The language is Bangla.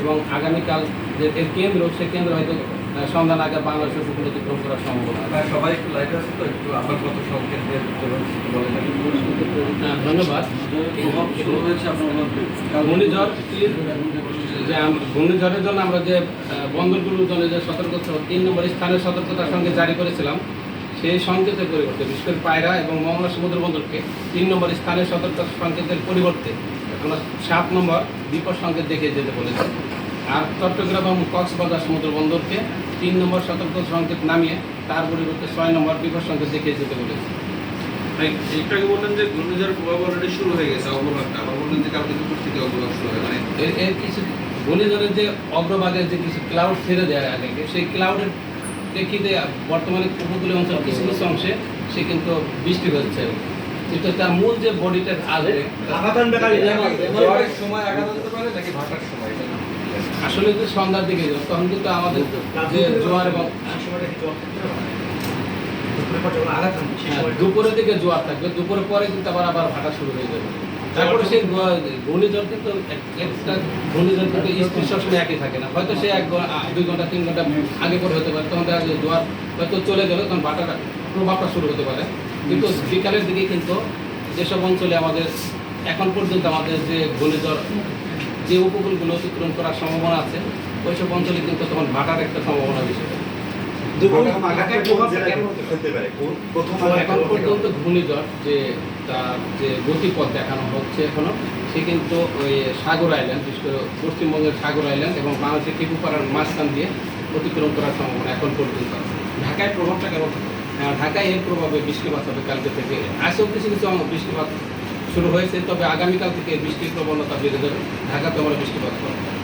এবং আগামীকাল যে এর কেন্দ্র সে কেন্দ্র হয়তো সন্ধ্যা নাগাদ বাংলাদেশের উপকূল অতিক্রম করার সম্ভাবনা আছে। আর সবাই একটু লাইট আছে তো একটু আপনার কত সংকেত হ্যাঁ, ধন্যবাদ শুরু হয়েছে আপনার ঘূর্ণিঝড় যে ঘূর্ণিঝড়ের জন্য আমরা যে বন্দরগুলোর জন্য যে সতর্কতা তিন নম্বর স্থানের সতর্কতার সঙ্গে জারি করেছিলাম সেই সংকেতের পরিবর্তে বিশেষ করে পায়রা এবং মংলা সমুদ্র বন্দরকে তিন নম্বর স্থানের সতর্কতা সংকেতের পরিবর্তে সাত নম্বর বিপদ সংকেত দেখে যেতে বলেছে। আর চট্টগ্রাম এবং কক্সবাজার সমুদ্র বন্দরকে তিন নম্বর সতর্কতা সংকেত নামিয়ে তার পরিবর্তে ছয় নম্বর বিপদ সংকেত দেখে যেতে বলেছি। একটু আগে বললেন যে ঘূর্ণিঝড় প্রভাব অলরেডি শুরু হয়ে গেছে অগ্রভাগটা। আবার বললেন যে কালকে দুপুর থেকে অগ্রভাগ শুরু হবে মানে এর কিছু ঘূর্ণিঝড়ের যে অগ্রভাগের যে কিছু ক্লাউড ছেড়ে আগে সেই ক্লাউডের প্রেক্ষিতে বর্তমানে উপকূলীয় অঞ্চল কিছু কিছু অংশে সে কিন্তু বৃষ্টি হচ্ছে। কিন্তু তার মূল যে বডিটা আসবে জোয়ারের সময় আঘাত হতে পারে নাকি ভাটার সময়? আসলে যে সন্ধ্যার দিকে তখন কিন্তু আমাদের যে জোয়ার এবং হ্যাঁ, দুপুরের দিকে জোয়ার থাকবে দুপুরের পরে কিন্তু আবার আবার ভাটা শুরু হয়ে যাবে। তারপরে সেই ঘূর্ণিঝড় কিন্তু একটা ঘূর্ণিঝড় কিন্তু স্পিড সবসময় একই থাকে না। হয়তো সে এক দুই ঘণ্টা তিন ঘণ্টা আগে করে হতে পারে তখন দেখা যায় জোয়ার হয়তো চলে গেল তখন ভাটাটা প্রভাবটা শুরু হতে পারে। কিন্তু বিকালের দিকে কিন্তু যেসব অঞ্চলে আমাদের এখন পর্যন্ত আমাদের যে ঘূর্ণিঝড় যে উপকূলগুলো অতিক্রম করার সম্ভাবনা আছে ওইসব অঞ্চলে কিন্তু তখন ভাটার একটা সম্ভাবনা বেশি। এখন পর্যন্ত ঘূর্ণিঝড় যে তার যে গতিপথ দেখানো হচ্ছে এখনও সে কিন্তু ওই সাগর আইল্যান্ড বিশেষ করে পশ্চিমবঙ্গের সাগর আইল্যান্ড এবং বাংলাদেশের টিপুপাড়ার মাঝখান দিয়ে অতিক্রম করার সম্ভাবনা এখন পর্যন্ত ঢাকায় প্রভাবটা কেমন? ঢাকায় এর প্রভাবে বৃষ্টিপাত হবে কালকে থেকে। আসেও কিছু কিছু বৃষ্টিপাত শুরু হয়েছে, তবে আগামীকাল থেকে বৃষ্টির প্রবণতা বেড়ে যাবে। ঢাকাতে আমরা বৃষ্টিপাত হবে।